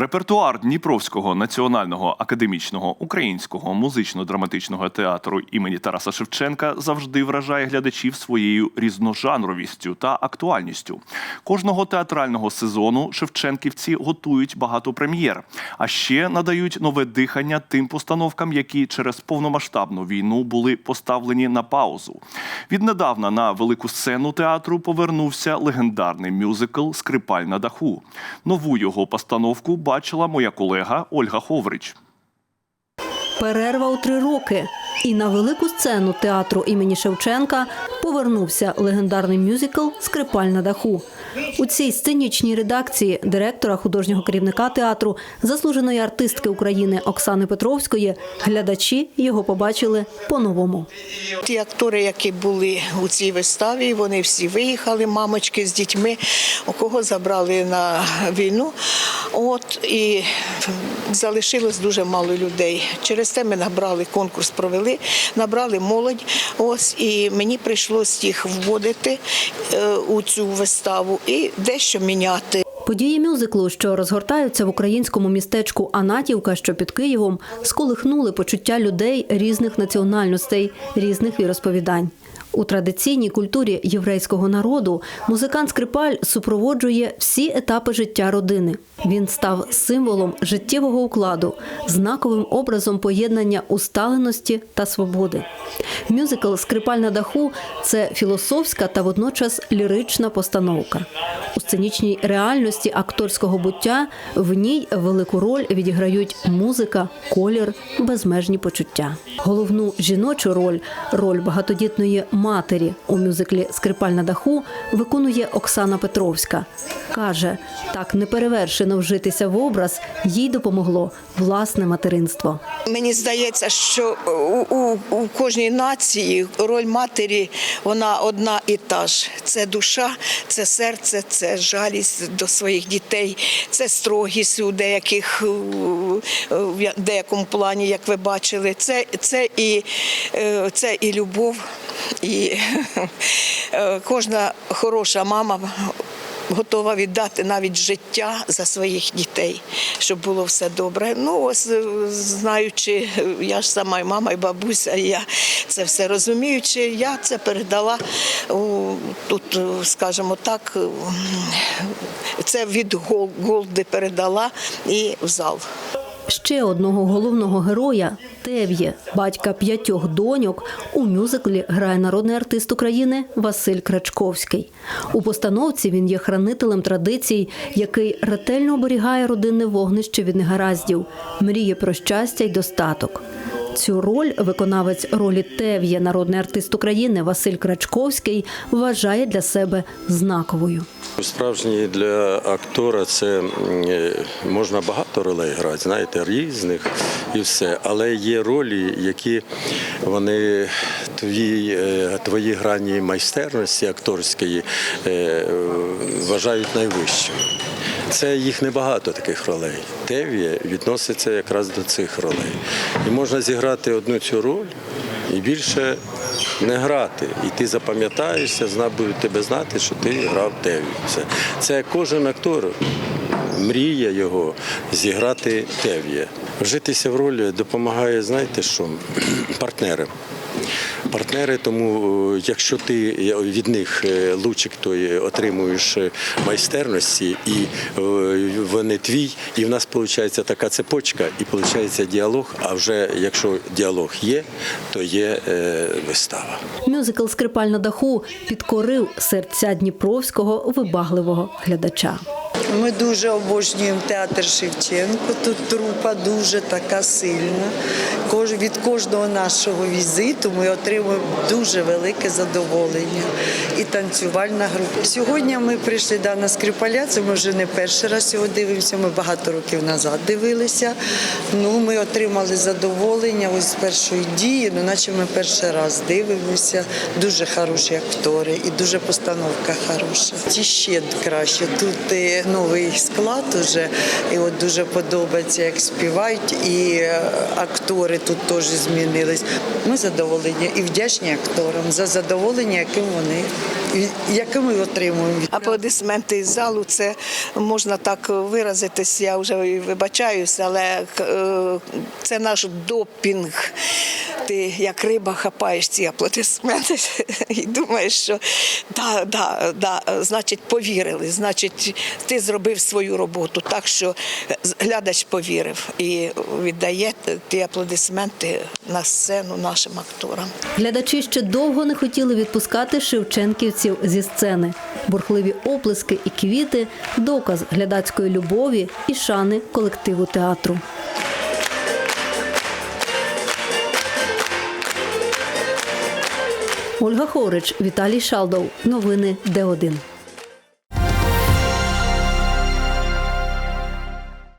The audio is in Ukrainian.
Репертуар Дніпровського національного академічного українського музично-драматичного театру імені Тараса Шевченка завжди вражає глядачів своєю різножанровістю та актуальністю. Кожного театрального сезону шевченківці готують багато прем'єр, а ще надають нове дихання тим постановкам, які через повномасштабну війну були поставлені на паузу. Віднедавна на велику сцену театру повернувся легендарний мюзикл Скрипаль на даху. Нову його постановку бачила моя колега Ольга Ховрич. Перерва у три роки. І на велику сцену театру імені Шевченка повернувся легендарний мюзикл Скрипаль на даху. У цій сценічній редакції директора художнього керівника театру, заслуженої артистки України Оксани Петровської, глядачі його побачили по-новому. Ті актори, які були у цій виставі, вони всі виїхали, мамочки з дітьми, у кого забрали на війну. От і залишилось дуже мало людей. Через це ми набрали конкурс, провели, набрали молодь. Ось і мені прийшлось їх вводити е, у цю виставу і дещо міняти. Події мюзиклу, що розгортаються в українському містечку Анатівка, що під Києвом, сколихнули почуття людей різних національностей, різних віросповідань. У традиційній культурі єврейського народу музикант Скрипаль супроводжує всі етапи життя родини. Він став символом життєвого укладу, знаковим образом поєднання усталеності та свободи. Мюзикл Скрипаль на даху це філософська та водночас лірична постановка. У сценічній реальності акторського буття в ній велику роль відіграють музика, колір, безмежні почуття. Головну жіночу роль роль багатодітної матері у мюзиклі Скрипаль на даху виконує Оксана Петровська. Каже, так неперевершено вжитися в образ їй допомогло власне материнство. Мені здається, що у, у, у кожній нації роль матері вона одна і та ж. Це душа, це серце, це жалість до своїх дітей, це строгість у деяких в деякому плані, як ви бачили. Це, це, і, е, це і любов, і е, кожна хороша мама. Готова віддати навіть життя за своїх дітей, щоб було все добре. Ну ось е, знаючи, я ж сама і мама, і бабуся, і я це все розуміючи, я це передала тут, е, скажімо так, це від Голди передала і в зал. Ще одного головного героя Тев'є, батька п'ятьох доньок, у мюзиклі грає народний артист України Василь Крачковський. У постановці він є хранителем традицій, який ретельно оберігає родинне вогнище від негараздів, мріє про щастя й достаток. Цю роль виконавець ролі Тев'є, народний артист України Василь Крачковський, вважає для себе знаковою. Справжній для актора це е, можна багато ролей грати, знаєте, різних і все. Але є ролі, які вони твої, е, твої грані майстерності акторської е, вважають найвищими. Це їх небагато таких ролей. Тев'є відноситься якраз до цих ролей. І можна зіграти одну цю роль і більше не грати. І ти запам'ятаєшся, будуть тебе знати, що ти грав Тев'ю. Це, це кожен актор мріє його зіграти Тев'є. Вжитися в ролі допомагає, знаєте що, партнери. Партнери, тому е, якщо ти від них е, лучик той отримуєш е, майстерності, і е, вони твій, і в нас виходить така цепочка, і виходить діалог. А вже якщо діалог є, то є е, вистава. Мюзикл Скрипаль на даху підкорив серця дніпровського вибагливого глядача. Ми дуже обожнюємо театр Шевченко. Тут трупа дуже така сильна. Кож- Від кожного нашого візиту ми отримуємо дуже велике задоволення. І танцювальна група. Сьогодні ми прийшли да, на Скрипаля. Це ми вже не перший раз його дивимося. Ми багато років назад дивилися. Ну, ми отримали задоволення ось з першої дії, ну наче ми перший раз дивимося. Дуже хороші актори і дуже постановка хороша. Ті ще краще. Тут е, новий склад уже, і от дуже подобається, як співають, і е, актори тут теж змінились. Ми задоволені і вдячні акторам за задоволення, яким вони яке ми отримуємо. Аплодисменти із залу це можна так виразитись. Я вже вибачаюся, але е, це наш допінг. Ти як риба хапаєш ці аплодисменти і думаєш, що да, да, да, значить повірили, значить, ти зробив свою роботу. Так що глядач повірив і віддає ті аплодисменти на сцену нашим акторам. Глядачі ще довго не хотіли відпускати шевченківців зі сцени. Бурхливі оплески і квіти доказ глядацької любові і шани колективу театру. Ольга Хорич, Віталій Шалдов. Новини Д1.